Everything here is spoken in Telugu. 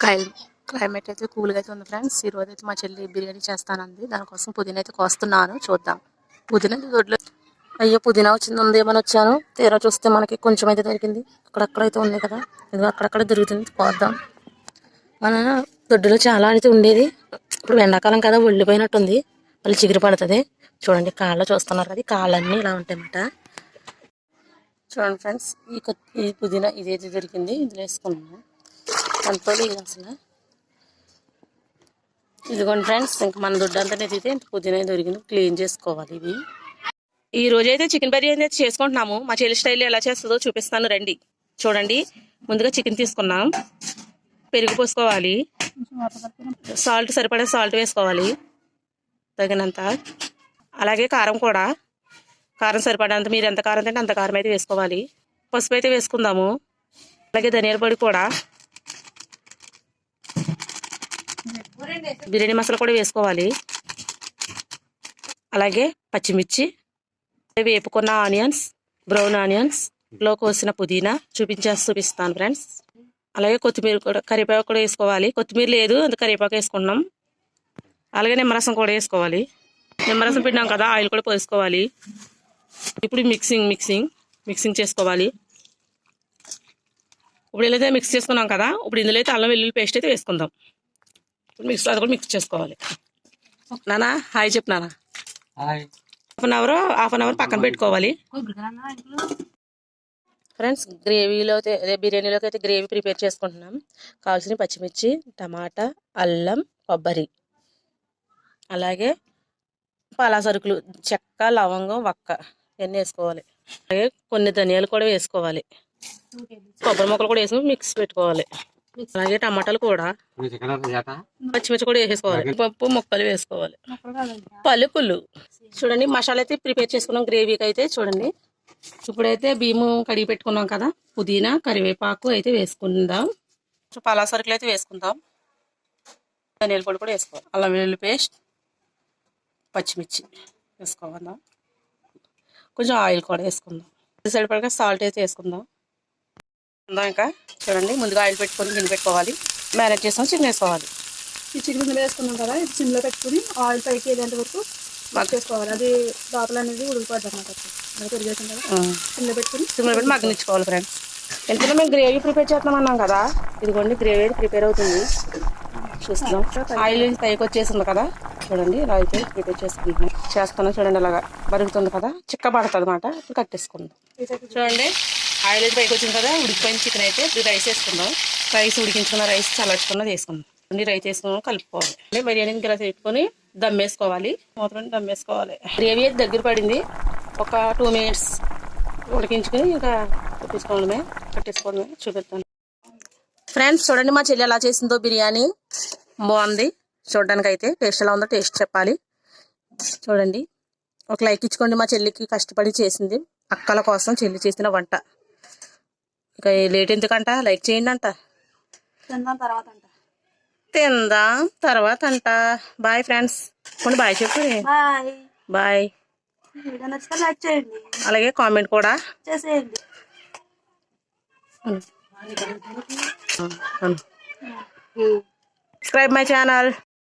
క్లై క్లైమేట్ అయితే కూల్గా అయితే ఉంది ఫ్రెండ్స్. ఈ రోజు అయితే మా చెల్లి బిర్యానీ చేస్తానంది. దానికోసం పుదీనా అయితే కోస్తున్నాను చూద్దాం. పుదీనా దొడ్లో అయ్యో పుదీనా వచ్చింది ఉంది ఏమని వచ్చాను? తీరా చూస్తే మనకి కొంచెం అయితే దొరికింది. అక్కడక్కడ అయితే ఉంది కదా. ఇది అక్కడక్కడ దొరుకుతుంది. కోద్దాం. మన దొడ్డులో చాలా అయితే ఉండేది. ఇప్పుడు ఎండాకాలం కదా ఒళ్ళిపోయినట్టుంది. మళ్ళీ చిగురు పడుతుంది. చూడండి కాళ్ళు చూస్తున్నారు కదా కాళ్ళన్నీ ఇలా ఉంటాయన్నమాట. చూడండి ఫ్రెండ్స్ ఈ ఈ పుదీనా ఇదైతే దొరికింది. ఇందులో వేసుకున్నాను. ఎంతో అసలు ఇదిగోండి ఫ్రెండ్స్ ఇంకా మన దుడ్డు అంతా ఇంత పుదీనా దొరికింది. క్లీన్ చేసుకోవాలి ఇవి ఈ రోజు అయితే చికెన్ బిర్యానీ అయితే చేసుకుంటున్నాము. మా చెల్లి స్టైల్ ఎలా చేస్తుందో చూపిస్తాను రండి. చూడండి ముందుగా చికెన్ తీసుకున్నాం. పెరుగు పోసుకోవాలి. సాల్ట్ సరిపడే సాల్ట్ వేసుకోవాలి. తగినంత. అలాగే కారం కూడా. కారం సరిపడేంత మీరు ఎంత కారం తింటే అంత కారం అయితే వేసుకోవాలి. పసుపు అయితే వేసుకుందాము. అలాగే ధనియాల పొడి కూడా. బిర్యానీ మసాలా కూడా వేసుకోవాలి. అలాగే పచ్చిమిర్చి వేపుకున్న ఆనియన్స్ బ్రౌన్ ఆనియన్స్లో కోసిన పుదీనా చూపించేసి చూపిస్తాను ఫ్రెండ్స్. అలాగే కొత్తిమీర కూడా కరివేపాకు కూడా వేసుకోవాలి. కొత్తిమీర లేదు అంత కరివేపాకు వేసుకున్నాం అలాగే నిమ్మరసం కూడా వేసుకోవాలి. నిమ్మరసం పెట్టినాం కదా ఆయిల్ కూడా పోసుకోవాలి. ఇప్పుడు మిక్సింగ్ మిక్సింగ్ మిక్సింగ్ చేసుకోవాలి. ఇప్పుడు ఇలా అయితే మిక్స్ చేసుకున్నాం కదా ఇప్పుడు ఇందులో అయితే అల్లం వెల్లుల్లి పేస్ట్ అయితే వేసుకుందాం. ఇప్పుడు మిక్స్ అది కూడా మిక్స్ చేసుకోవాలి. నానా హాయ్ చెప్పు నానా. Hi. Half an hour half an hour పక్కన పెట్టుకోవాలి. ఫ్రెండ్స్ గ్రేవీలో అయితే అదే బిర్యానీలోకి అయితే గ్రేవీ ప్రిపేర్ చేసుకుంటున్నాం. కావాల్సిన పచ్చిమిర్చి టమాటా అల్లం కొబ్బరి. అలాగే పాలా సరుకులు చెక్క లవంగం వక్క ఇవన్నీ వేసుకోవాలి. అలాగే కొన్ని ధనియాలు కూడా వేసుకోవాలి. కొబ్బరి ముక్కలు కూడా వేసుకుని మిక్స్ పెట్టుకోవాలి. అలాగే టమాటాలు కూడా. పచ్చిమిర్చి కూడా వేసుకోవాలి పప్పు ముక్కలు వేసుకోవాలి. పలుకులు. చూడండి మసాలా అయితే ప్రిపేర్ చేసుకున్నాం. గ్రేవీకి అయితే చూడండి. ఇప్పుడైతే బియ్యము కడిగి పెట్టుకున్నాం కదా. పుదీనా కరివేపాకు అయితే వేసుకుందాం. పలా సరుకులు అయితే వేసుకుందాం. ధనియాల పొడి కూడా వేసుకోవాలి. అల్లం వెల్లుల్లి పేస్ట్ పచ్చిమిర్చి వేసుకోవాలి. కొంచెం ఆయిల్ కూడా వేసుకుందాం. సరిపడగా సాల్ట్ అయితే వేసుకుందాం. ఇంకా? చూడండి ముందుగా ఆయిల్ పెట్టుకొని గిన్నె పెట్టుకోవాలి మ్యారేజ్ చేసాం చిన్న వేసుకోవాలి ఈ చికెన్ వేసుకున్నాం కదా ఇది సిమ్లో పెట్టుకుని ఆయిల్ పైకి వెళ్ళేంత వరకు బాగా చేసుకోవాలి. అది లోపల అనేది ఉడికిపోద్ది అన్నమాట. అది పెరిగేసాం కదా సిమ్లో పెట్టుకుని సిమ్లో పెట్టి మగ్గనిచ్చుకోవాలి ఫ్రెండ్స్. ఎందుకంటే మేము గ్రేవీ ప్రిపేర్ చేస్తున్నాం అన్నాం కదా. ఇదిగోండి గ్రేవీ అయితే ప్రిపేర్ అవుతుంది. చూస్తున్నాం. ఆయిల్ పైకి వచ్చేసింది కదా. చూడండి ఇలా అయితే ప్రిపేర్ చేసుకుంటున్నాం. చేస్తున్నాం చూడండి అలాగా. బరుగుతుంది కదా. చిక్క పడుతుంది అనమాట ఇప్పుడు కట్టేసుకుందాం చూడండి ఆయిల్ అయితే పైకి వచ్చింది కదా ఉడికిపోయిన చికెన్ అయితే ఇప్పుడు రైస్ వేసుకుందాం. రైస్ ఉడికించుకున్న రైస్ చల్లార్చుకున్నది వేసుకుందాం. అన్ని రైస్ వేసుకుని కలుపుకోవాలి. అంటే బిర్యానీని గిలాస్ పెట్టుకొని దమ్ వేసుకోవాలి. మొత్తం దమ్ వేసుకోవాలి. గ్రేవీ అయితే దగ్గర పడింది. ఒక టూ మినిట్స్ ఉడికించుకొని ఇంకా తీసుకోవడమే కట్టేసుకోవడమే చూపిస్తాను ఫ్రెండ్స్ చూడండి మా చెల్లి ఎలా చేసిందో బిర్యానీ. బాగుంది. చూడడానికి అయితే టేస్ట్ ఎలా ఉందో టేస్ట్ చెప్పాలి. చూడండి. ఒక లైక్ ఇచ్చుకోండి మా చెల్లికి కష్టపడి చేసింది. అక్కల కోసం చెల్లి చేసిన వంట. ఇక లేట్ ఎందుకంట? లైక్ చేయండి అంట తిందాం తర్వాత అంట తిందాం తర్వాత అంట బాయ్ ఫ్రెండ్స్. కొన్ని బాయ్ చెప్పు బాయ్. నచ్చితే లైక్ చేయండి. అలాగే కామెంట్ కూడా. చేసేయండి. Subscribe my channel.